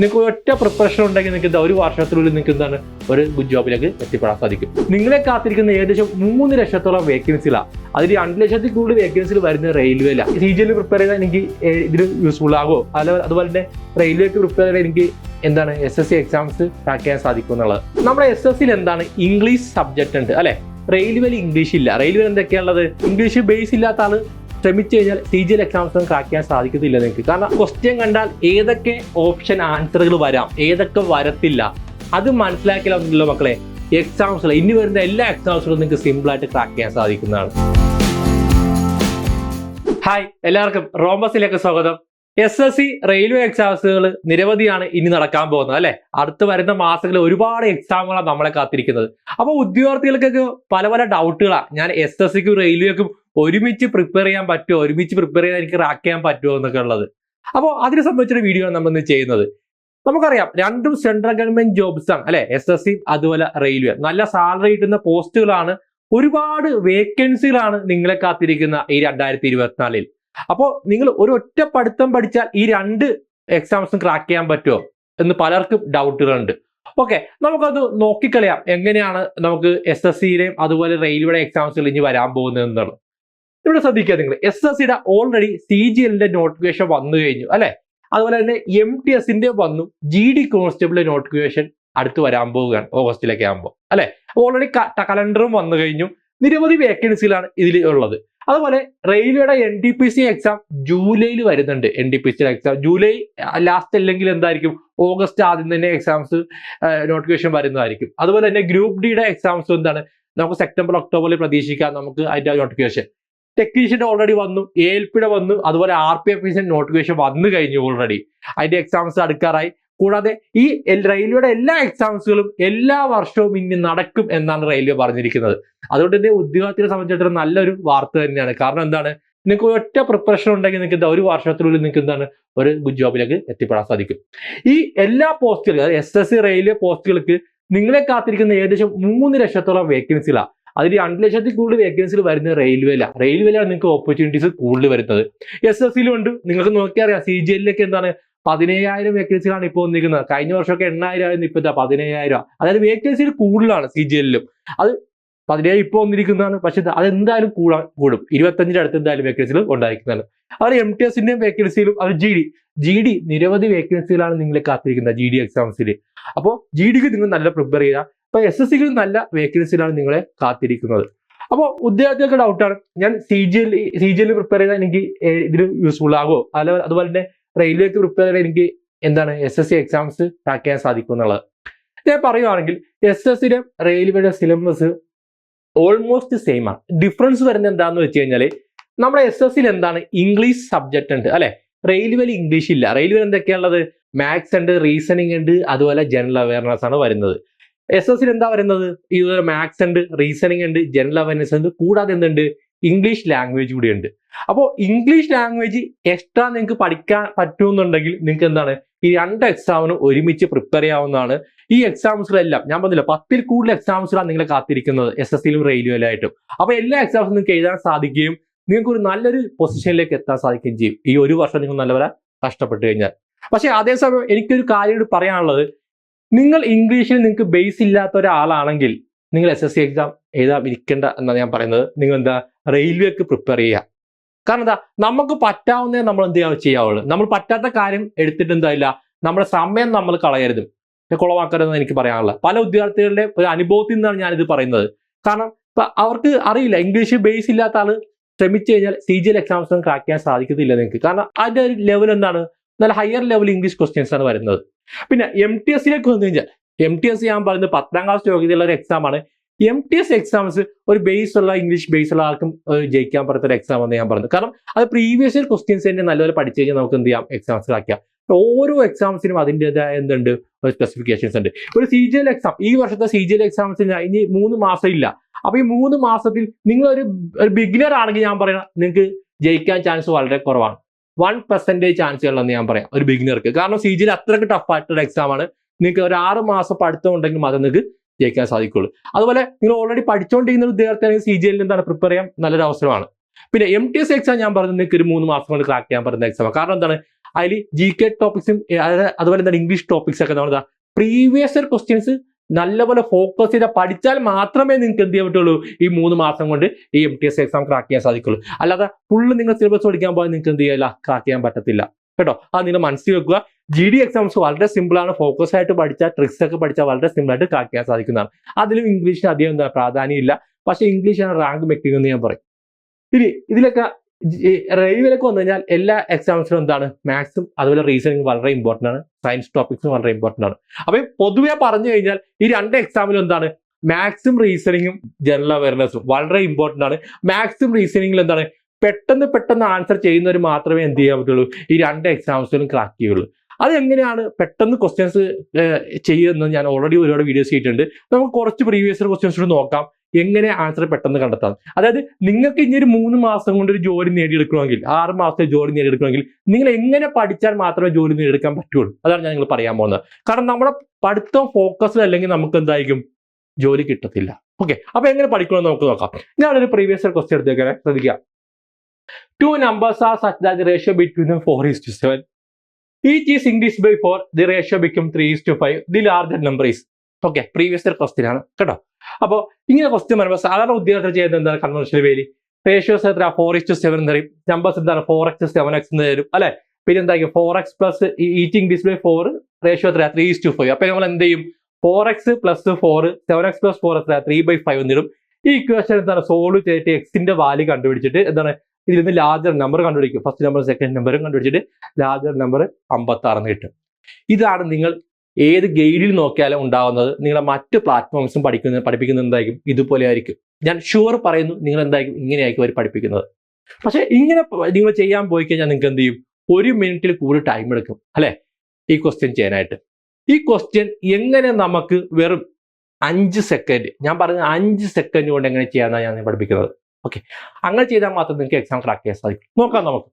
നിങ്ങൾക്ക് ഒറ്റ പ്രിപ്പറേഷൻ ഉണ്ടെങ്കിൽ നിങ്ങൾക്ക് എന്താ ഒരു വർഷത്തിനുള്ളിൽ നിങ്ങൾക്ക് എന്താണ് ഒരു ഗുഡ് ജോബിലേക്ക് എത്തിപ്പെടാൻ സാധിക്കും. നിങ്ങളെ കാത്തിരിക്കുന്ന ഏകദേശം മൂന്ന് ലക്ഷത്തോളം വേക്കൻസികളാണ് അതിൽ രണ്ട് ലക്ഷത്തിൽ കൂടുതൽ വേക്കൻസികൾ വരുന്ന റെയിൽവേയിലാണ് സി ജി എൽ പ്രിപ്പയർ ചെയ്താൽ എനിക്ക് ഇതിൽ യൂസ്ഫുൾ ആകുമോ അല്ല അതുപോലെ തന്നെ റെയിൽവേക്ക് പ്രിപ്പയർ ചെയ്താൽ എനിക്ക് എന്താണ് S S C exams crack ചെയ്യാൻ സാധിക്കും എന്നുള്ളത്. നമ്മുടെ എസ് എസ് സിയിൽ എന്താണ് ഇംഗ്ലീഷ് സബ്ജക്റ്റ് ഉണ്ട്. അല്ലെ? റെയിൽവേയിൽ ഇംഗ്ലീഷ് ഇല്ല. റെയിൽവേയിൽ എന്തൊക്കെയാണുള്ളത് ഇംഗ്ലീഷ് ബേസ് ഇല്ലാത്ത ആൾ ശ്രമിച്ചു കഴിഞ്ഞാൽ ടി ജി എൽ ക്രാക്ക് ചെയ്യാൻ സാധിക്കത്തില്ല നിങ്ങൾക്ക് കാരണം ക്വസ്റ്റ്യൻ കണ്ടാൽ ഏതൊക്കെ ഓപ്ഷൻ ആൻസറുകൾ വരാം ഏതൊക്കെ വരത്തില്ല അത് മനസ്സിലാക്കിയാലോ മക്കളെ. എക്സാംസ് ഇനി വരുന്ന എല്ലാ എക്സാംസുകളും നിങ്ങൾക്ക് സിമ്പിളായിട്ട് ക്രാക്ക് ചെയ്യാൻ സാധിക്കുന്നതാണ്. ഹായ് എല്ലാവർക്കും റോംബസിലേക്ക് സ്വാഗതം. എസ് എസ് സി റെയിൽവേ എക്സാംസുകൾ നിരവധിയാണ് ഇനി നടക്കാൻ പോകുന്നത് അല്ലെ? അടുത്ത് വരുന്ന മാസങ്ങളിൽ ഒരുപാട് എക്സാമുകളാണ് നമ്മളെ കാത്തിരിക്കുന്നത്. അപ്പോൾ ഉദ്യോഗാർത്ഥികൾക്കൊക്കെ പല പല ഡൗട്ടുകളാണ് ഞാൻ എസ് എസ് സിക്കും റെയിൽവേക്കും ഒരുമിച്ച് പ്രിപ്പയർ ചെയ്യാൻ പറ്റുമോ ഒരുമിച്ച് പ്രിപ്പയർ ചെയ്താൽ എനിക്ക് റാക്ക് ചെയ്യാൻ പറ്റുമോ എന്നൊക്കെ ഉള്ളത്. അപ്പോൾ അതിനെ സംബന്ധിച്ചൊരു വീഡിയോ ആണ് നമ്മൾ ചെയ്യുന്നത്. നമുക്കറിയാം രണ്ടും സെൻട്രൽ ഗവൺമെന്റ് ജോബ്സ് ആണ് അല്ലെ? എസ് എസ് സി അതുപോലെ റെയിൽവേ നല്ല സാലറി കിട്ടുന്ന പോസ്റ്റുകളാണ് ഒരുപാട് വേക്കൻസികളാണ് നിങ്ങളെ കാത്തിരിക്കുന്ന ഈ രണ്ടായിരത്തി ഇരുപത്തിനാലിൽ അപ്പോൾ നിങ്ങൾ ഒരു ഒറ്റ പഠിത്തം പഠിച്ചാൽ ഈ രണ്ട് എക്സാംസും ക്രാക്ക് ചെയ്യാൻ പറ്റുമോ എന്ന് പലർക്കും ഡൗട്ടുകളുണ്ട് ഓക്കെ നമുക്കത് നോക്കിക്കളയാം എങ്ങനെയാണ് നമുക്ക് എസ് എസ് സിയുടെയും അതുപോലെ റെയിൽവേയുടെ എക്സാംസുകൾ ഇനി വരാൻ പോകുന്നത് എന്നുള്ളത്. ഇവിടെ ശ്രദ്ധിക്കുക നിങ്ങൾ. എസ് എസ് സിയുടെ ഓൾറെഡി സി ജി എല്ലിന്റെ നോട്ടിഫിക്കേഷൻ വന്നു കഴിഞ്ഞു അല്ലെ? അതുപോലെ തന്നെ എം ടി എസിന്റെ വന്നു ജി ഡി കോൺസ്റ്റബിളിന്റെ നോട്ടിഫിക്കേഷൻ അടുത്ത് വരാൻ പോവുകയാണ് ഓഗസ്റ്റിലൊക്കെ ആകുമ്പോൾ അല്ലെ? ഓൾറെഡി കലണ്ടറും വന്നു കഴിഞ്ഞു. നിരവധി വേക്കൻസികളാണ് ഇതിൽ ഉള്ളത്. അതുപോലെ റെയിൽവേയുടെ N D P C exam ജൂലൈയിൽ വരുന്നുണ്ട് N D P C exam July last അല്ലെങ്കിൽ എന്തായിരിക്കും? ഓഗസ്റ്റ് ആദ്യം തന്നെ എക്സാംസ് നോട്ടിഫിക്കേഷൻ വരുന്നതായിരിക്കും. അതുപോലെ തന്നെ ഗ്രൂപ്പ് ഡിയുടെ എക്സാംസ് എന്താണ്? നമുക്ക് സെപ്റ്റംബർ ഒക്ടോബറിൽ പ്രതീക്ഷിക്കാം നമുക്ക് അതിന്റെ നോട്ടിഫിക്കേഷൻ ടെക്നീഷ്യന്റെ ഓൾറെഡി വന്നു എ എൽ പിയുടെ വന്നു അതുപോലെ ആർ പി എഫ് നോട്ടിഫിക്കേഷൻ വന്നു കഴിഞ്ഞു ഓൾറെഡി അതിന്റെ എക്സാംസ് അടുക്കാറായി. കൂടാതെ ഈ റെയിൽവേയുടെ എല്ലാ എക്സാംസുകളും എല്ലാ വർഷവും ഇനി നടക്കും എന്നാണ് റെയിൽവേ പറഞ്ഞിരിക്കുന്നത്. അതുകൊണ്ട് തന്നെ ഉദ്യോഗാർത്ഥികളെ സംബന്ധിച്ചിടത്തോളം നല്ലൊരു വാർത്ത തന്നെയാണ്. കാരണം എന്താണ്? നിങ്ങൾക്ക് ഒറ്റ പ്രിപ്പറേഷൻ ഉണ്ടെങ്കിൽ നിങ്ങൾക്ക് എന്താ ഒരു വർഷത്തിനുള്ളിൽ നിങ്ങൾക്ക് എന്താണ്? ഒരു ഗുഡ് ജോബിലേക്ക് എത്തിപ്പെടാൻ സാധിക്കും. ഈ എല്ലാ പോസ്റ്റുകളും എസ് എസ് സി റെയിൽവേ പോസ്റ്റുകൾക്ക് നിങ്ങളെ കാത്തിരിക്കുന്ന ഏകദേശം മൂന്ന് ലക്ഷത്തോളം വേക്കൻസികളാണ് അതിൽ രണ്ട് ലക്ഷത്തിൽ കൂടുതൽ വേക്കൻസികൾ വരുന്നത് റെയിൽവേയിലാണ് റെയിൽവേയിലാണ് നിങ്ങൾക്ക് ഓപ്പർച്യൂണിറ്റീസ് കൂടുതൽ വരുന്നത്. എസ് എസ് സിയിലും ഉണ്ട്. നിങ്ങൾക്ക് നോക്കിയറിയാം സി ജി എല്ലിലൊക്കെ എന്താണ്? പതിനയ്യായിരം വേക്കൻസികളാണ് ഇപ്പോൾ വന്നിരിക്കുന്നത്. കഴിഞ്ഞ വർഷമൊക്കെ എണ്ണായിരം ആയിരുന്നു ഇപ്പോഴത്തെ പതിനയ്യായിരം അതായത് വേക്കൻസികൾ കൂടുതലാണ് സി ജി എല്ലിലും അത് പതിനേഴ് ഇപ്പോൾ വന്നിരിക്കുന്നതാണ്. പക്ഷെ അതെന്തായാലും കൂടാ കൂടും. ഇരുപത്തഞ്ചിന്റെ അടുത്ത് എന്തായാലും വേക്കൻസികൾ ഉണ്ടായിരിക്കുന്നതാണ്. അവർ എം ടി എസിന്റെയും വേക്കൻസിയിലും അത് ജി ഡി ജി ഡി നിരവധി വേക്കൻസികളാണ് നിങ്ങളെ കാത്തിരിക്കുന്നത് ജി ഡി എക്സാംസിൽ അപ്പോൾ ജി ഡിക്ക് നിങ്ങൾ നല്ല പ്രിപ്പയർ ചെയ്യുക അപ്പൊ എസ് എസ് സിക്ക് നല്ല വേക്കൻസിയിലാണ് നിങ്ങളെ കാത്തിരിക്കുന്നത്. അപ്പോൾ ഉദ്യോഗാർത്ഥികൾക്ക് ഡൗട്ടാണ് ഞാൻ C G L C G L prepare ചെയ്താൽ എനിക്ക് ഇതിന് യൂസ്ഫുൾ ആകുമോ? അല്ല അതുപോലെ തന്നെ റെയിൽവേക്ക് പ്രിപ്പയർ ചെയ്താൽ എനിക്ക് എന്താണ് S S C exams crack ചെയ്യാൻ സാധിക്കും എന്നുള്ളത്. ഞാൻ പറയുവാണെങ്കിൽ എസ് എസ് സിയുടെ റെയിൽവേയുടെ സിലബസ് ഓൾമോസ്റ്റ് സെയിം ആണ്. ഡിഫറൻസ് വരുന്നത് എന്താന്ന് വെച്ച് കഴിഞ്ഞാൽ നമ്മുടെ എസ് എസ് സിയിൽ എന്താണ് ഇംഗ്ലീഷ് സബ്ജക്റ്റ് ഉണ്ട് അല്ലെ? റെയിൽവേയിൽ ഇംഗ്ലീഷ് ഇല്ല. റെയിൽവേയിൽ എന്തൊക്കെയാണുള്ളത് മാത്സ് ഉണ്ട് റീസണിങ് ഉണ്ട് അതുപോലെ ജനറൽ അവയർനെസ് ആണ് വരുന്നത്. എസ് എസ് എന്താ വരുന്നത് ഇതുപോലെ മാത്സ് ഉണ്ട് റീസണിങ് ഉണ്ട് ജനറൽ അവയർനെസ് ഉണ്ട് കൂടാതെ എന്തുണ്ട്? ഇംഗ്ലീഷ് ലാംഗ്വേജ് കൂടി ഉണ്ട്. അപ്പോൾ ഇംഗ്ലീഷ് ലാംഗ്വേജ് എക്സ്ട്രാ നിങ്ങൾക്ക് പഠിക്കാൻ പറ്റുമെന്നുണ്ടെങ്കിൽ നിങ്ങൾക്ക് എന്താണ്? ഈ രണ്ട് എക്സാമിനും ഒരുമിച്ച് പ്രിപ്പയർ ചെയ്യാവുന്നതാണ്. ഈ എക്സാംസുകളെല്ലാം ഞാൻ പറഞ്ഞില്ല പത്തിൽ കൂടുതൽ എക്സാംസുകളാണ് നിങ്ങളെ കാത്തിരിക്കുന്നത് എസ് എസ് സിയിലും റെയിൽവേയിലായിട്ടും അപ്പോൾ എല്ലാ എക്സാംസും നിങ്ങൾക്ക് എഴുതാൻ സാധിക്കുകയും നിങ്ങൾക്ക് ഒരു നല്ലൊരു പൊസിഷനിലേക്ക് എത്താൻ സാധിക്കുകയും ചെയ്യും. ഈ ഒരു വർഷം നിങ്ങൾ നല്ലപോലെ കഷ്ടപ്പെട്ട് കഴിഞ്ഞാൽ. പക്ഷേ അതേസമയം എനിക്കൊരു കാര്യം പറയാനുള്ളത്. നിങ്ങൾ ഇംഗ്ലീഷിൽ നിങ്ങൾക്ക് ബേസ് ഇല്ലാത്ത ഒരാളാണെങ്കിൽ നിങ്ങൾ എസ് എസ് സി എക്സാം എഴുതാൻ ഇരിക്കേണ്ട എന്നാണ് ഞാൻ പറയുന്നത്. നിങ്ങൾ എന്താ റെയിൽവേക്ക് പ്രിപ്പയർ ചെയ്യുക. കാരണം എന്താ നമുക്ക് പറ്റാവുന്നേ നമ്മൾ എന്ത് ചെയ്യാൻ ചെയ്യാവുള്ളൂ. നമ്മൾ പറ്റാത്ത കാര്യം എടുത്തിട്ട് എന്തായില്ല നമ്മുടെ സമയം നമ്മൾ കളയരുത്. കുളവാക്കരുതെന്ന് എനിക്ക് പറയാനുള്ളത്. പല വിദ്യാർത്ഥികളുടെ ഒരു അനുഭവത്തിൽ നിന്നാണ് ഞാനിത് പറയുന്നത്. കാരണം അവർക്ക് അറിയില്ല ഇംഗ്ലീഷ് ബേസ് ഇല്ലാത്ത ആൾ ശ്രമിച്ചു കഴിഞ്ഞാൽ സി ജി എൽ എക്സാംസ് ഒന്നും ക്രാക്ക് ചെയ്യാൻ സാധിക്കത്തില്ല നിങ്ങൾക്ക്. കാരണം അതിന്റെ ഒരു ലെവൽ എന്താണ്? നല്ല ഹയർ ലെവൽ ഇംഗ്ലീഷ് ക്വസ്റ്റ്യൻസ് ആണ് വരുന്നത്. പിന്നെ എം ടി എസിലേക്ക് വന്നു കഴിഞ്ഞാൽ എം ടി എസ് ഞാൻ പറയുന്നത് പത്താം ക്ലാസ് യോഗ്യതയുള്ള ഒരു എക്സാമാണ് എം ടി എസ് എക്സാംസ് ഒരു ബേസ് ഉള്ള ഇംഗ്ലീഷ് ബേസ് ഉള്ള ആർക്കും ജയിക്കാൻ പറ്റാത്ത ഒരു എക്സാം എന്ന് ഞാൻ പറയുന്നത്. കാരണം അത് പ്രീവിയസ് ഇയർ ക്വസ്റ്റ്യൻസ് തന്നെ നല്ലപോലെ പഠിച്ചു കഴിഞ്ഞാൽ നമുക്ക് എന്ത് ചെയ്യാം? എക്സാംസ് ആക്കാം ഓരോ എക്സാംസിനും അതിന്റെതായ എന്തുണ്ട്? സ്പെസിഫിക്കേഷൻസ് ഉണ്ട്. ഒരു സി ജി എൽ എക്സാം ഈ വർഷത്തെ സി ജി എൽ എക്സാംസിന് ഇനി മൂന്ന് മാസം ഇല്ല. അപ്പൊ ഈ മൂന്ന് മാസത്തിൽ നിങ്ങൾ ഒരു ഒരു ബിഗിനർ ആണെങ്കിൽ ഞാൻ പറയണം നിങ്ങൾക്ക് ജയിക്കാൻ ചാൻസ് വളരെ കുറവാണ്. വൺ പെർസെന്റേജ് ചാൻസ് ഉള്ളതെന്ന് ഞാൻ പറയാം ഒരു ബിഗിനർക്ക് കാരണം സി ജിയിൽ അത്രയ്ക്ക് ടഫ് ആയിട്ടുള്ള എക്സാം ആണ്. നിങ്ങൾക്ക് ഒരു ആറ് മാസം പഠിത്തം ഉണ്ടെങ്കിൽ മാത്രം നിങ്ങൾക്ക് ജയിക്കാൻ സാധിക്കുള്ളൂ. അതുപോലെ നിങ്ങൾ ഓൾറെഡി പഠിച്ചുകൊണ്ടിരിക്കുന്ന ഒരു വിദ്യാർത്ഥിയാണെങ്കിൽ സി ജി എല്ലിൽ എന്താണ് പ്രിപ്പയർ ചെയ്യാൻ നല്ലൊരു അവസരമാണ്. പിന്നെ എം ടി എസ് എക്സാം ഞാൻ പറഞ്ഞത് നിങ്ങൾക്ക് ഒരു മൂന്ന് മാസം കൊണ്ട് ക്രാക്ക് ചെയ്യാൻ പറ്റുന്ന എക്സാം കാരണം എന്താണ്? അതിൽ ജി കെ ടോപ്പിക്സും അതുപോലെ എന്താണ് ഇംഗ്ലീഷ് ടോപ്പിക്സ് ഒക്കെ നമ്മൾ പ്രീവിയസ് ഇയർ ക്വസ്റ്റ്യൻസ് നല്ലപോലെ ഫോക്കസ് ചെയ്താൽ പഠിച്ചാൽ മാത്രമേ നിങ്ങൾക്ക് എന്ത് ചെയ്യാൻ പറ്റുള്ളൂ? ഈ മൂന്ന് മാസം കൊണ്ട് ഈ M T S exam crack ചെയ്യാൻ സാധിക്കുള്ളൂ. അല്ലാതെ ഫുള്ള് നിങ്ങൾ സിലബസ് പഠിക്കാൻ പോയാൽ നിങ്ങൾക്ക് എന്ത് ചെയ്യില്ല ക്രാക്ക് ചെയ്യാൻ പറ്റത്തില്ല. കേട്ടോ? അത് നിങ്ങൾ മനസ്സിൽ വെക്കുക. ജി ഡി എക്സാംസ് വളരെ സിമ്പിൾ ആണ്. ഫോക്കസ് ആയിട്ട് പഠിച്ചാൽ ട്രിക്സ് ഒക്കെ പഠിച്ചാൽ വളരെ സിമ്പിൾ ആയിട്ട് ക്രാക്ക് ചെയ്യാൻ സാധിക്കുന്നതാണ്. അതിലും ഇംഗ്ലീഷിന് അധികം എന്താ പ്രാധാന്യം ഇല്ല പക്ഷേ ഇംഗ്ലീഷാണ് റാങ്ക് മെക്കിംഗ് എന്ന് ഞാൻ പറയും. ഇനി ഇതിലൊക്കെ റെയിൽവേയിലേക്ക് വന്നു കഴിഞ്ഞാൽ എല്ലാ എക്സാംസിലും എന്താണ്? മാത്സും അതുപോലെ റീസണിങ് വളരെ ഇമ്പോർട്ടന്റ് ആണ്. സയൻസ് ടോപ്പിക്സും വളരെ ഇമ്പോർട്ടന്റ് ആണ്. അപ്പൊ പൊതുവെ പറഞ്ഞു കഴിഞ്ഞാൽ ഈ രണ്ട് എക്സാമിലും എന്താണ്? മാത്സും റീസണിങ്ങും ജനറൽ അവയർനെസ്സും വളരെ ഇമ്പോർട്ടന്റ് ആണ്. മാത്സും റീസണിങ്ങിൽ എന്താണ്? പെട്ടെന്ന് പെട്ടെന്ന് ആൻസർ ചെയ്യുന്നവർ മാത്രമേ എന്ത് ചെയ്യാൻ പറ്റുള്ളൂ? ഈ രണ്ട് എക്സാംസിലും ക്രാക്ക് ചെയ്യുള്ളൂ. അതെങ്ങനെയാണ് പെട്ടെന്ന് ക്വസ്റ്റ്യൻസ് ചെയ്യുന്നത്? ഞാൻ ഓൾറെഡി ഒരുപാട് വീഡിയോസ് ചെയ്തിട്ടുണ്ട്. നമുക്ക് കുറച്ച് പ്രീവിയസ് ക്വസ്റ്റ്യൻസ് നോക്കാം. എങ്ങനെ ആൻസർ പെട്ടെന്ന് കണ്ടെത്താം? അതായത് നിങ്ങൾക്ക് ഇനി ഒരു മൂന്ന് മാസം കൊണ്ട് ഒരു ജോലി നേടിയെടുക്കണമെങ്കിൽ ആറ് മാസത്തെ ജോലി നേടിയെടുക്കണമെങ്കിൽ നിങ്ങൾ എങ്ങനെ പഠിച്ചാൽ മാത്രമേ ജോലി നേടിയെടുക്കാൻ പറ്റുള്ളൂ അതാണ് ഞാൻ നിങ്ങൾ പറയാൻ പോകുന്നത്. കാരണം നമ്മുടെ പഠിത്തം ഫോക്കസ്ഡ് അല്ലെങ്കിൽ നമുക്ക് എന്തായിരിക്കും? ജോലി കിട്ടത്തില്ല. ഓക്കെ അപ്പൊ എങ്ങനെ പഠിക്കണമെന്ന് നമുക്ക് നോക്കാം. ഞാനൊരു പ്രീവിയസ് ക്വസ്റ്റ്യൻ എടുത്തേക്കാൻ ശ്രദ്ധിക്കുക. Two numbers are such that ratio between four is to seven each is increase by four the ratio become three is to five the larger number is okay previous year question ആണ്. കേട്ടോ? അപ്പോൾ ഇങ്ങനെ question വരുമ്പോൾ സാധാരണ ഉദ്യോഗസ്ഥർ ചെയ്യുന്നത് എന്താണ്? Conventional വേലി. റേഷ്യോസ് എത്ര ഫോർ ഇസ് ടു സെവൻ തരും. നമ്പേഴ്സ് എന്താണ്? ഫോർ എക്സ് സെവൻ എക്സ് എന്ന് തരും. അല്ലെ? പിന്നെ എന്തായിരിക്കും? Four x plus eating display four ratio എത്ര ത്രീ ടു ഫൈവ് അപ്പൊ നമ്മൾ എന്ത് ചെയ്യും? Four x plus four seven x plus four എത്ര ത്രീ ബൈ ഫൈവ് എന്നിടും ഈ ഇക്വേഷൻ എന്താണ്? സോൾവ് ചെയ്തിട്ട് എക്സിന്റെ വാല്യൂ കണ്ടുപിടിച്ചിട്ട് എന്താണ്? ഇതിൽ നിന്ന് ലാർജർ നമ്പർ കണ്ടുപിടിക്കും. ഫസ്റ്റ് നമ്പർ സെക്കൻഡ് നമ്പറും കണ്ടുപിടിച്ചിട്ട് ലാർജർ നമ്പർ അമ്പത്തി ആറെന്ന് കിട്ടും. ഇതാണ് നിങ്ങൾ ഏത് ഗൈഡിൽ നോക്കിയാലും ഉണ്ടാവുന്നത് നിങ്ങളെ മറ്റ് പ്ലാറ്റ്ഫോംസും പഠിക്കുന്ന പഠിപ്പിക്കുന്നത് എന്തായിരിക്കും? ഇതുപോലെ ആയിരിക്കും. ഞാൻ ഷുവർ പറയുന്നു നിങ്ങൾ എന്തായിരിക്കും? ഇങ്ങനെയായിരിക്കും അവർ പഠിപ്പിക്കുന്നത്. പക്ഷേ ഇങ്ങനെ നിങ്ങൾ ചെയ്യാൻ പോയി കഴിഞ്ഞാൽ നിങ്ങൾക്ക് എന്ത് ചെയ്യും? ഒരു മിനിറ്റിൽ കൂടുതൽ ടൈം എടുക്കും അല്ലെ? ഈ ക്വസ്റ്റ്യൻ ചെയ്യാനായിട്ട്. ഈ ക്വസ്റ്റ്യൻ എങ്ങനെ നമുക്ക് വെറും അഞ്ച് സെക്കൻഡ് ഞാൻ പറഞ്ഞ അഞ്ച് സെക്കൻഡ് കൊണ്ട് എങ്ങനെ ചെയ്യാമെന്നാണ് ഞാൻ പഠിപ്പിക്കുന്നത്. ഓക്കെ അങ്ങനെ ചെയ്താൽ മാത്രം നിങ്ങൾക്ക് എക്സാം ക്രാക്ക് ചെയ്യാൻ സാധിക്കും. നോക്കാം നമുക്ക്.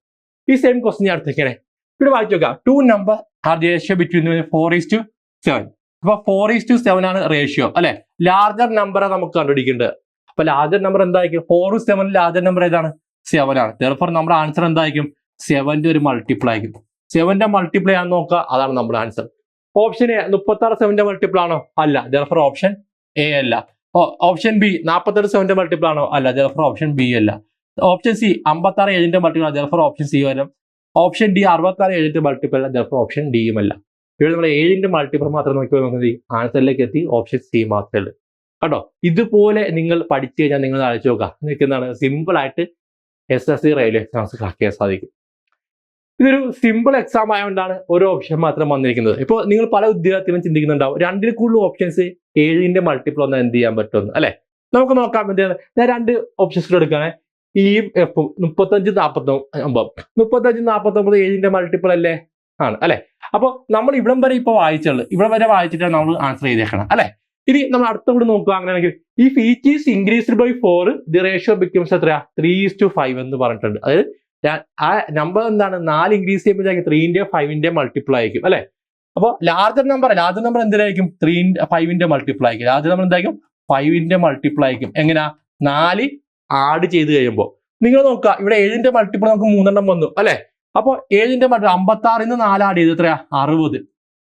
ഈ സെയിം ക്വസ്റ്റ്യൻ ഞാൻ അടുത്തേക്കാണ് ഇവിടെ വായിച്ചു നോക്കുക. Two number are ratio between four is to seven അപ്പൊ ഫോർ ഈസ് ടു സെവൻ ആണ് റേഷ്യോ അല്ലെ? ലാർജർ നമ്പർ നമുക്ക് കണ്ടുപിടിക്കേണ്ടത്. അപ്പൊ ലാർജർ നമ്പർ എന്തായിരിക്കും? ഫോർ സെവൻ ലാർജർ നമ്പർ ഏതാണ്? സെവൻ ആണ്. ദർഫോർ നമ്മുടെ ആൻസർ എന്തായിരിക്കും? സെവന്റെ ഒരു മൾട്ടിപ്ലൈ ആയിരിക്കും. സെവന്റെ മൾട്ടിപ്ലൈ ആണെന്ന് നോക്കുക. അതാണ് നമ്മുടെ ആൻസർ ഓപ്ഷൻ എ മുപ്പത്തി ആറ് സെവന്റെ മൾട്ടിപ്പിൾ ആണോ? അല്ല. ദർഫോർ ഓപ്ഷൻ എ അല്ല. ഓപ്ഷൻ ബി നാൽപ്പത്തെട്ട് സെവന്റെ മൾട്ടിപ്പിൾ ആണോ? അല്ല. ദർഫോർ ഓപ്ഷൻ ബി അല്ല. ഓപ്ഷൻ സി അമ്പത്തി ആറ് ഏഴിന്റെ മൾട്ടിപ്പിൾ ആണ്. ദർഫോർ ഓപ്ഷൻ സി വരും. ഓപ്ഷൻ ഡി അറുപത്താറ് ഏഴിന്റെ മൾട്ടിപ്പിൾ അല്ല ദർഫോർ ഓപ്ഷൻ ഡിയും അല്ല. ഇവിടെ നമ്മൾ ഏഴിന്റെ മൾട്ടിപ്പിൾ മാത്രം നോക്കിയാൽ നമുക്ക് ആൻസറിലേക്ക് എത്തി ഓപ്ഷൻ സി മാത്രമേ ഉള്ളൂ. കേട്ടോ ഇതുപോലെ നിങ്ങൾ പഠിച്ചു കഴിഞ്ഞാൽ നിങ്ങൾ അയച്ചു നോക്കാം നിങ്ങൾക്ക് എന്താണ്? സിമ്പിൾ ആയിട്ട് S S C railway exams crack ചെയ്യാൻ സാധിക്കും. ഇതൊരു സിമ്പിൾ എക്സാം ആയതുകൊണ്ടാണ് ഒരു ഓപ്ഷൻ മാത്രം വന്നിരിക്കുന്നത്. ഇപ്പോൾ നിങ്ങൾ പല ഉദ്യോഗത്തിലും ചിന്തിക്കുന്നുണ്ടാവും. രണ്ടിൽ കൂടുതൽ ഓപ്ഷൻസ് ഏഴിന്റെ മൾട്ടിപ്പിൾ ഒന്ന് എന്ത് ചെയ്യാൻ പറ്റുമെന്ന് അല്ലേ? നമുക്ക് നോക്കാം എന്താണ്. ഞാൻ രണ്ട് ഓപ്ഷൻസ് എടുക്കുകയാണ്. ഇയും എഫും മുപ്പത്തഞ്ച് നാൽപ്പത്തൊമ്പത് മുപ്പത്തഞ്ച് നാൽപ്പത്തൊമ്പത് ഏഴിന്റെ മൾട്ടിപ്പിൾ അല്ലേ? ആണ് അല്ലെ? അപ്പോൾ നമ്മൾ ഇവിടം വരെ ഇപ്പോൾ വായിച്ചുള്ളൂ ഇവിടെ വരെ വായിച്ചിട്ടാണ് നമ്മൾ ആൻസർ ചെയ്തേക്കണം അല്ലെ? ഇനി നമ്മൾ അടുത്ത കൂടി നോക്കുക അങ്ങനെയാണെങ്കിൽ ഈ feet increased by four the ratio becomes എത്ര ത്രീ ടു ഫൈവ് എന്ന് പറഞ്ഞിട്ടുണ്ട്. അതായത് ആ നമ്പർ എന്താണ്? നാല് ഇൻക്രീസ് ചെയ്യുമ്പോഴത്തേക്ക് ത്രീന്റെ ഫൈവിന്റെ മൾട്ടിപ്പിൾ ആയിരിക്കും അല്ലെ? അപ്പോൾ ലാർജർ നമ്പർ ലാർജർ നമ്പർ എന്തിനായിരിക്കും? ത്രീ ഫൈവിന്റെ മൾട്ടിപ്പിൾ ആയിരിക്കും. ലാർജർ നമ്പർ എന്തായിരിക്കും? ഫൈവിന്റെ മൾട്ടിപ്പിൾ ആയിരിക്കും. എങ്ങനെയാ നാല് ആഡ് ചെയ്ത് കഴിയുമ്പോൾ നിങ്ങൾ നോക്കുക ഇവിടെ ഏഴിന്റെ മൾട്ടിപ്പിൾ നമുക്ക് മൂന്നെണ്ണം വന്നു അല്ലെ? അപ്പോൾ ഏഴിന്റെ മൾട്ടിപ്പിൾ അമ്പത്തി നിന്ന് നാല് ആഡ് ചെയ്ത് എത്രയാ? അറുപത്.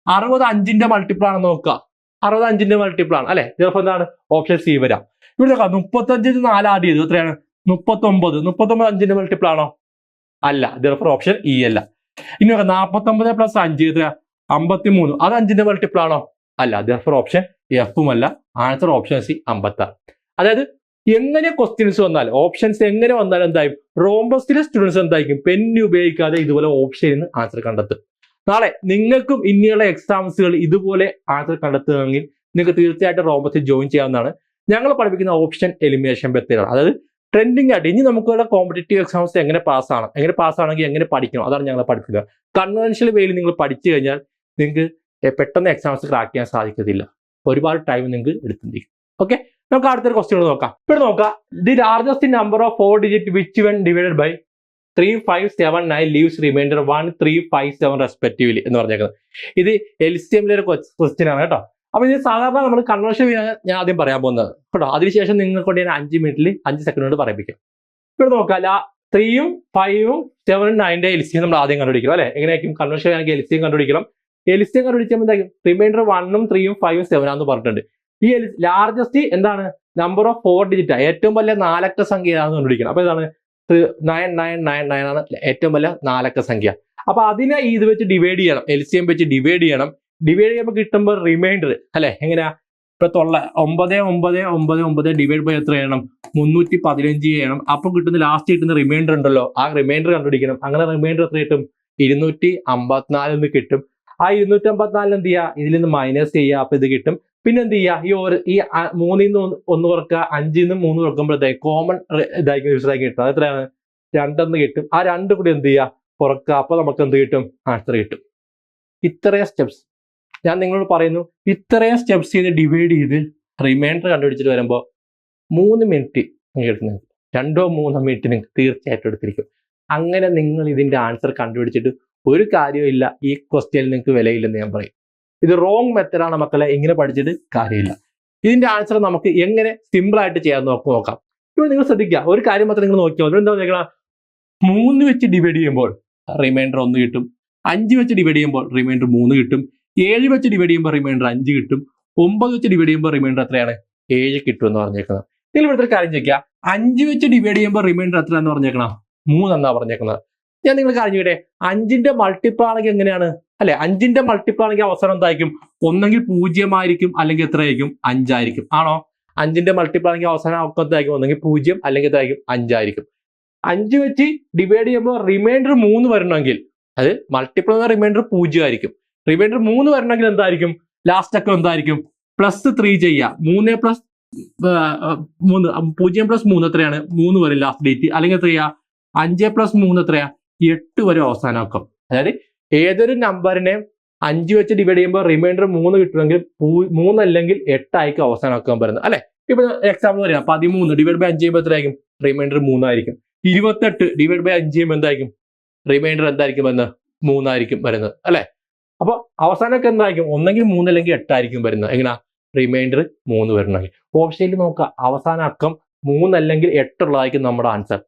അറുപത് അഞ്ചിന്റെ മൾട്ടിപ്പിൾ ആണ് നോക്കുക. അറുപത് അഞ്ചിന്റെ മൾട്ടിപ്പിൾ ആണ് അല്ലെ? ചിലപ്പോൾ എന്താണ്? ഓപ്ഷൻ സി വരാം. ഇവിടെ നോക്കാം മുപ്പത്തഞ്ചിന് നാല് ആഡ് ചെയ്തു എത്രയാണ്? മുപ്പത്തൊമ്പത്. മുപ്പത്തൊമ്പത് അഞ്ചിന്റെ മൾട്ടിപ്പിൾ ആണോ? അല്ല ചിലപ്പോൾ ഓപ്ഷൻ ഇ അല്ല. ഇനി നോക്കാം നാൽപ്പത്തൊമ്പത് പ്ലസ് അഞ്ച് എത്രയാ? അമ്പത്തി മൂന്ന് അത് അഞ്ചിന്റെ മൾട്ടിപ്പിൾ ആണോ? അല്ല ചിലപ്പോൾ ഓപ്ഷൻ എഫും അല്ല. ആൻസർ ഓപ്ഷൻ സി അമ്പത്താറ്. അതായത് എങ്ങനെ ക്വസ്റ്റ്യൻസ് വന്നാൽ ഓപ്ഷൻസ് എങ്ങനെ വന്നാൽ എന്തായും റോംബസിലെ സ്റ്റുഡൻസ് എന്തായിരിക്കും? പെൻ ഉപയോഗിക്കാതെ ഇതുപോലെ ഓപ്ഷനിൽ നിന്ന് ആൻസർ കണ്ടെത്തും. നാളെ നിങ്ങൾക്കും ഇനിയുള്ള എക്സാംസുകൾ ഇതുപോലെ ആൻസർ കണ്ടെത്തുകയാണെങ്കിൽ നിങ്ങൾക്ക് തീർച്ചയായിട്ടും റോംബസിൽ ജോയിൻ ചെയ്യാവുന്നതാണ്. ഞങ്ങൾ പഠിപ്പിക്കുന്ന ഓപ്ഷൻ എലിമിനേഷൻ മെത്തേഡാണ് അതായത് ട്രെൻഡിങ് ആയിട്ട് ഇനി നമുക്കുള്ള കോമ്പറ്റേറ്റീവ് എക്സാംസ് എങ്ങനെ പാസ്സാണ് എങ്ങനെ പാസ്സാണെങ്കിൽ എങ്ങനെ പഠിക്കണം അതാണ് ഞങ്ങൾ പഠിപ്പിക്കുക. കൺവെൻഷണൽ വേയിൽ നിങ്ങൾ പഠിച്ചു കഴിഞ്ഞാൽ നിങ്ങൾക്ക് പെട്ടെന്ന് എക്സാംസ് ക്രാക്ക് ചെയ്യാൻ സാധിക്കത്തില്ല. ഒരുപാട് ടൈം നിങ്ങൾക്ക് എടുത്തിരിക്കും ഓക്കെ നമുക്ക് അടുത്തൊരു ക്വസ്റ്റ്യൻ നോക്കാം. ഇവിടെ നോക്കാം the largest number of four digit which one divided by three five seven nine leaves remainder one three five seven respectively എന്ന് പറഞ്ഞേക്കുന്നത്. ഇത് എൽ സി എമ്മിലെ ഒരു ക്വസ്റ്റ്യൻ ആണ് കേട്ടോ. അപ്പൊ ഇത് സാധാരണ നമ്മൾ കൺവേർഷൻ ഞാൻ ആദ്യം പറയാൻ പോകുന്നത്. കേട്ടോ അതിനുശേഷം നിങ്ങൾക്ക് കൊണ്ട് ഞാൻ അഞ്ച് മിനിറ്റിൽ അഞ്ച് സെക്കൻഡ് കൊണ്ട് പറയിപ്പിക്കാം. ഇവിടെ നോക്കാം ത്രീയും ഫൈവും സെവനും നയന്റെ എൽ സി നമ്മൾ ആദ്യം കണ്ടുപിടിക്കണം അല്ലെ? എങ്ങനെയായിരിക്കും കൺവേർഷൻ ആണെങ്കിൽ എൽസിയും കണ്ടുപിടിക്കണം? എൽ സിയും കണ്ടുപിടിക്കുമ്പോൾ എന്തായിരിക്കും? റിമൈൻഡർ വണ്ണും ത്രീയും ഫൈവും സെവനാന്ന് പറഞ്ഞിട്ടുണ്ട്. ഈ ലാർജസ്റ്റ് എന്താണ്? നമ്പർ ഓഫ് ഫോർ ഡിജിറ്റ് ഏറ്റവും വലിയ നാലക്ക സംഖ്യ ഏതാണെന്ന് കണ്ടുപിടിക്കണം. അപ്പൊ ഇതാണ് നയൻ നയൻ നയൻ നയൻ ആണ് ഏറ്റവും വലിയ നാലക്ക സംഖ്യ. അപ്പൊ അതിനെ ഇത് വെച്ച് ഡിവൈഡ് ചെയ്യണം. എൽ സി എം വെച്ച് ഡിവൈഡ് ചെയ്യണം. ഡിവൈഡ് ചെയ്യുമ്പോൾ കിട്ടുമ്പോൾ റിമൈൻഡർ അല്ലെ? എങ്ങനെയാ? ഇപ്പൊ തൊള്ള ഒമ്പത് ഒമ്പത് ഒമ്പത് ഒമ്പത് ഡിവൈഡ് ബൈ എത്ര ചെയ്യണം? മുന്നൂറ്റി പതിനഞ്ച് ചെയ്യണം. അപ്പൊ കിട്ടുന്ന ലാസ്റ്റ് കിട്ടുന്ന റിമൈൻഡർ ഉണ്ടല്ലോ. ആ റിമൈൻഡർ കണ്ടുപിടിക്കണം. അങ്ങനെ റിമൈൻഡർ എത്ര കിട്ടും? ഇരുന്നൂറ്റി അമ്പത്തിനാലിന്ന് കിട്ടും. ആ ഇരുന്നൂറ്റി അമ്പത്തിനാലിന് എന്ത് ചെയ്യുക ഇതിൽ നിന്ന് മൈനസ് ചെയ്യുക. അപ്പൊ ഇത് കിട്ടും പിന്നെ എന്ത് ചെയ്യുക ഈ ഒരു ഈ മൂന്നിൽ നിന്ന് ഒന്ന് കുറക്കുക അഞ്ചിൽ നിന്ന് മൂന്ന് കുറക്കുമ്പോഴത്തേക്ക് കോമൺ ഇതായിരിക്കും റിസൾട്ടായി കിട്ടും. അത് എത്രയാണ്? രണ്ടെന്ന് കിട്ടും. ആ രണ്ട് കൂടി എന്ത് ചെയ്യുക കുറക്കുക. അപ്പൊ നമുക്ക് എന്ത് കിട്ടും? ആൻസർ കിട്ടും. ഇത്രയും സ്റ്റെപ്സ് ഞാൻ നിങ്ങളോട് പറയുന്നു ഇത്രയും സ്റ്റെപ്സ് ചെയ്ത് ഡിവൈഡ് ചെയ്ത് റിമൈൻഡർ കണ്ടുപിടിച്ചിട്ട് വരുമ്പോൾ മൂന്ന് മിനിറ്റ് എടുക്കുന്നത് രണ്ടോ മൂന്നോ മിനിറ്റ് നിങ്ങൾക്ക് തീർച്ചയായിട്ടും എടുത്തിരിക്കും. അങ്ങനെ നിങ്ങൾ ഇതിന്റെ ആൻസർ കണ്ടുപിടിച്ചിട്ട് ഒരു കാര്യമില്ല ഈ ക്വസ്റ്റ്യനിൽ നിങ്ങൾക്ക് വിലയില്ലെന്ന് ഞാൻ പറയും. ഇത് റോങ് മെത്തഡാണ് മക്കളെ ഇങ്ങനെ പഠിച്ചിട്ട് കാര്യമില്ല. ഇതിന്റെ ആൻസർ നമുക്ക് എങ്ങനെ സിമ്പിൾ ആയിട്ട് ചെയ്യാൻ നോക്ക് നോക്കാം. ഇവിടെ നിങ്ങൾ ശ്രദ്ധിക്കുക ഒരു കാര്യം മാത്രം നിങ്ങൾ നോക്കിയാൽ മതി എന്താ നിങ്ങൾ മൂന്ന് വെച്ച് ഡിവൈഡ് ചെയ്യുമ്പോൾ റിമൈൻഡർ ഒന്ന് കിട്ടും. അഞ്ച് വെച്ച് ഡിവൈഡ് ചെയ്യുമ്പോൾ റിമൈൻഡർ മൂന്ന് കിട്ടും. ഏഴ് വെച്ച് ഡിവൈഡ് ചെയ്യുമ്പോൾ റിമൈൻഡർ അഞ്ച് കിട്ടും. ഒമ്പത് വെച്ച് ഡിവൈഡ് ചെയ്യുമ്പോൾ റിമൈൻഡർ എത്രയാണ്? ഏഴ് കിട്ടും എന്ന് പറഞ്ഞേക്കുന്നത് നിങ്ങൾ ഇവിടുത്തെ ഒരു കാര്യം ചോദിക്കുക. അഞ്ച് വെച്ച് ഡിവൈഡ് ചെയ്യുമ്പോൾ റിമൈൻഡർ എത്ര എന്ന് പറഞ്ഞേക്കണം? മൂന്നെന്നാ പറഞ്ഞേക്കുന്നത്. ഞാൻ നിങ്ങൾ കാര്യം ചോദിക്കട്ടെ? അഞ്ചിന്റെ മൾട്ടിപ്പിൾ ആണെങ്കിൽ എങ്ങനെയാണ്? അല്ലെ? അഞ്ചിന്റെ മൾട്ടിപ്പിൾ ആണെങ്കിൽ അവസരം എന്തായിരിക്കും? ഒന്നെങ്കിൽ പൂജ്യമായിരിക്കും അല്ലെങ്കിൽ എത്രയായിരിക്കും? അഞ്ചായിരിക്കും. ആണോ? അഞ്ചിന്റെ മൾട്ടിപ്പിൾ ആണെങ്കിൽ അവസാനം ഒക്കെ എന്തായിരിക്കും? ഒന്നെങ്കിൽ പൂജ്യം അല്ലെങ്കിൽ എത്രയായിരിക്കും? അഞ്ചായിരിക്കും. അഞ്ച് വെച്ച് ഡിവൈഡ് ചെയ്യുമ്പോൾ റിമൈൻഡർ മൂന്ന് വരണമെങ്കിൽ അത് മൾട്ടിപ്പിൾ എന്ന റിമൈൻഡർ പൂജ്യം ആയിരിക്കും റിമൈൻഡർ മൂന്ന് വരണമെങ്കിൽ എന്തായിരിക്കും? ലാസ്റ്റ് ഒക്കെ എന്തായിരിക്കും? പ്ലസ് ത്രീ ചെയ്യുക. മൂന്ന് പ്ലസ് മൂന്ന്. പൂജ്യം പ്ലസ് മൂന്ന് എത്രയാണ്? മൂന്ന് വരും ലാസ്റ്റ് ഡേറ്റ് അല്ലെങ്കിൽ എത്രയാ? അഞ്ച് പ്ലസ് മൂന്ന് എത്രയാ? എട്ട് വരെ അവസാനമാക്കും അതായത് ഏതൊരു നമ്പറിനെ അഞ്ച് വെച്ച് ഡിവൈഡ് ചെയ്യുമ്പോൾ റിമൈൻഡർ മൂന്ന് കിട്ടുമെങ്കിൽ മൂന്നല്ലെങ്കിൽ എട്ടായിരിക്കും അവസാനമാക്കാൻ പറയുന്നത്. അല്ലെ? ഇപ്പൊ എക്സാമ്പിൾ പറയാം. പതിമൂന്ന് ഡിവൈഡ് ബൈ അഞ്ച് ചെയ്യുമ്പോൾ എത്രയായിരിക്കും? റിമൈൻഡർ മൂന്നായിരിക്കും ഇരുപത്തെട്ട് ഡിവൈഡ് ബൈ അഞ്ച് ചെയ്യുമ്പോൾ എന്തായിരിക്കും? റിമൈൻഡർ എന്തായിരിക്കും എന്ന്? മൂന്നായിരിക്കും വരുന്നത്. അല്ലെ? അപ്പൊ അവസാനമൊക്കെ എന്തായിരിക്കും? ഒന്നെങ്കിൽ മൂന്ന് അല്ലെങ്കിൽ എട്ടായിരിക്കും വരുന്നത്. എങ്ങനെ? റിമൈൻഡർ മൂന്ന് വരണമെങ്കിൽ. ഓപ്ഷനിൽ നോക്കുക അവസാന അക്കം മൂന്നല്ലെങ്കിൽ എട്ടുള്ളതായിരിക്കും നമ്മുടെ ആൻസർ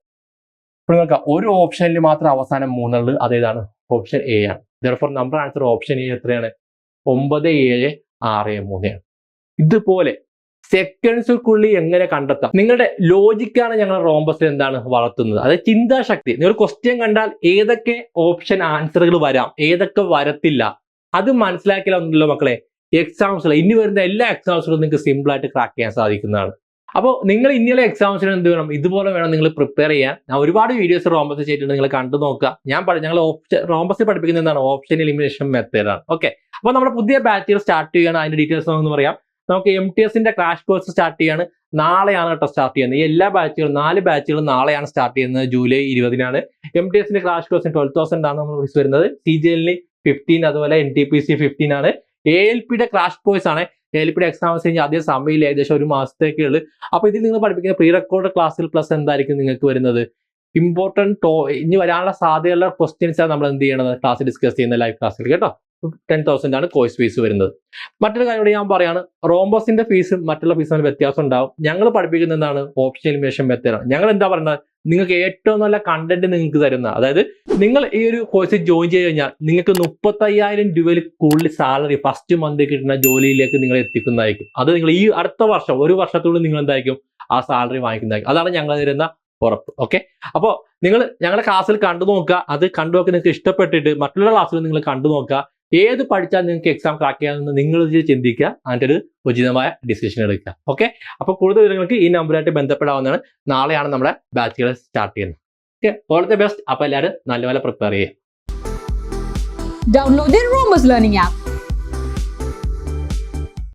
ഇപ്പോൾ നോക്കുക ഒരു ഓപ്ഷനിൽ മാത്രം അവസാനം മൂന്നുള്ളത് അതേതാണ്? ഓപ്ഷൻ എ ആണ്. ഇതോടൊപ്പം നമ്പർ ആൻസർ ഓപ്ഷൻ എ എത്രയാണ്? ഒമ്പത് ഏഴ് ആറ് മൂന്നാണ് ഇതുപോലെ സെക്കൻഡ്സുകൾക്കുള്ളിൽ എങ്ങനെ കണ്ടെത്താം? നിങ്ങളുടെ ലോജിക്കാണ് ഞങ്ങൾ റോംബസിൽ എന്താണ് വളർത്തുന്നത്. അതായത് ചിന്താശക്തി. നിങ്ങൾ ക്വസ്റ്റ്യൻ കണ്ടാൽ ഏതൊക്കെ ഓപ്ഷൻ ആൻസറുകൾ വരാം? ഏതൊക്കെ വരത്തില്ല? അത് മനസ്സിലാക്കിയാലൊന്നുമില്ല മക്കളെ? എക്സാംസിൽ ഇനി വരുന്ന എല്ലാ എക്സാംസിലും നിങ്ങൾക്ക് സിമ്പിൾ ആയിട്ട് ക്രാക്ക് ചെയ്യാൻ സാധിക്കുന്നതാണ്. അപ്പോൾ നിങ്ങൾ ഇനിയുള്ള എക്സാംസിന് എന്ത് വേണം ഇതുപോലെ വേണം നിങ്ങൾ പ്രിപ്പയർ ചെയ്യാൻ. ഞാൻ ഒരുപാട് വീഡിയോസ് റോംബസ് ചെയ്തിട്ടുണ്ട് നിങ്ങൾ കണ്ടു നോക്കുക. ഞാൻ ഞങ്ങൾ ഓപ്ഷൻ റോംബസിൽ പഠിപ്പിക്കുന്ന എന്താണ്? ഓപ്ഷൻ എലിമിനേഷൻ മെത്തേഡാണ് ഓക്കെ അപ്പോൾ നമ്മുടെ പുതിയ ബാച്ചിൽ സ്റ്റാർട്ട് ചെയ്യണം അതിന്റെ ഡീറ്റെയിൽസ് എന്ന് പറയാം. നമുക്ക് എം ടി എസിന്റെ ക്രാഷ് കോഴ്സ് സ്റ്റാർട്ട് ചെയ്യാണ്. നാളെയാണ് കേട്ടോ സ്റ്റാർട്ട് ചെയ്യുന്നത്. ഈ എല്ലാ ബാച്ചുകളും നാല് ബാച്ചുകളും നാളെയാണ് സ്റ്റാർട്ട് ചെയ്യുന്നത് ജൂലൈ ഇരുപതിനാണ്. എം ടി എസിന്റെ ക്രാഷ് കോഴ്സിന് ട്വൽവ് തൗസൻഡ് ആണ് നമ്മൾ ഫീസ് വരുന്നത്. സി ജി എല്ലിന് ഫിഫ്റ്റീൻ അതുപോലെ N T P C fifteen ആണ്. എ എൽ പിയുടെ ക്രാഷ് കോഴ്സ് ആണ്. എ എക്സാം കഴിഞ്ഞാൽ അതേ സമയമില്ല ഏകദേശം ഒരു മാസത്തേക്കേ ഉള്ളൂ. അപ്പൊ ഇതിൽ നിങ്ങൾ പഠിപ്പിക്കുന്ന പ്രീ റെക്കോർഡ് ക്ലാസ്സിൽ പ്ലസ് എന്തായിരിക്കും നിങ്ങൾക്ക് വരുന്നത്? ഇമ്പോർട്ടന്റ് ടോ ഇനി വരാനുള്ള സാധ്യതയുള്ള ആണ് നമ്മൾ എന്ത് ചെയ്യണത്? ക്ലാസ് ഡിസ്കസ് ചെയ്യുന്ന ലൈവ് ക്ലാസ്സിൽ കേട്ടോ? ടെൻ തൗസൻഡ് ആണ് കോഴ്സ് ഫീസ് വരുന്നത്. മറ്റൊരു കാര്യം കൂടി ഞാൻ പറയാണ് റോംബോസിന്റെ ഫീസ് മറ്റുള്ള ഫീസും തമ്മിൽ വ്യത്യാസം ഉണ്ടാവും. ഞങ്ങൾ പഠിപ്പിക്കുന്ന എന്താണ്? ഓപ്ഷൻ എലിമിനേഷൻ മെത്തേഡാണ് ഞങ്ങൾ എന്താ പറയുന്നത്? നിങ്ങൾക്ക് ഏറ്റവും നല്ല കണ്ടന്റ് നിങ്ങൾക്ക് തരുന്ന അതായത് നിങ്ങൾ ഈ ഒരു കോഴ്സ് ജോയിൻ ചെയ്ത് കഴിഞ്ഞാൽ നിങ്ങൾക്ക് മുപ്പത്തയ്യായിരം രൂപയിൽ കൂടുതൽ സാലറി ഫസ്റ്റ് മന്ത് കിട്ടുന്ന ജോലിയിലേക്ക് നിങ്ങൾ എത്തിക്കുന്നതായിരിക്കും. അത് നിങ്ങൾ ഈ അടുത്ത വർഷം ഒരു വർഷത്തോളം നിങ്ങൾ എന്തായിരിക്കും? ആ സാലറി വാങ്ങിക്കുന്നതായിരിക്കും. അതാണ് ഞങ്ങൾ തരുന്ന ഉറപ്പ്. ഓക്കെ അപ്പോൾ നിങ്ങൾ ഞങ്ങളുടെ ക്ലാസ്സിൽ കണ്ടു നോക്കുക. അത് കണ്ടു നോക്കി നിങ്ങൾക്ക് ഇഷ്ടപ്പെട്ടിട്ട് മറ്റുള്ള ക്ലാസ്സിൽ നിങ്ങൾ കണ്ടു നോക്കുക. ഏത് പഠിച്ചാൽ നിങ്ങൾക്ക് എക്സാം ക്രാക്ക് ചെയ്യാമെന്ന് നിങ്ങൾ ചിന്തിക്കുക. അതിന്റെ ഒരു ഉചിതമായ ഡിസിഷൻ എടുക്കുക. ഓക്കെ അപ്പോൾ കൂടുതൽ വിവരങ്ങൾക്ക് ഈ നമ്പറുമായിട്ട് ബന്ധപ്പെടാവുന്നതാണ്. നാളെയാണ് നമ്മുടെ ബാച്ചുകൾ സ്റ്റാർട്ട് ചെയ്യുന്നത്. ഓക്കെ ഓൾ ദി ബെസ്റ്റ് അപ്പോൾ എല്ലാവരും നല്ലപോലെ പ്രിപ്പയർ ചെയ്യുക. Download the app.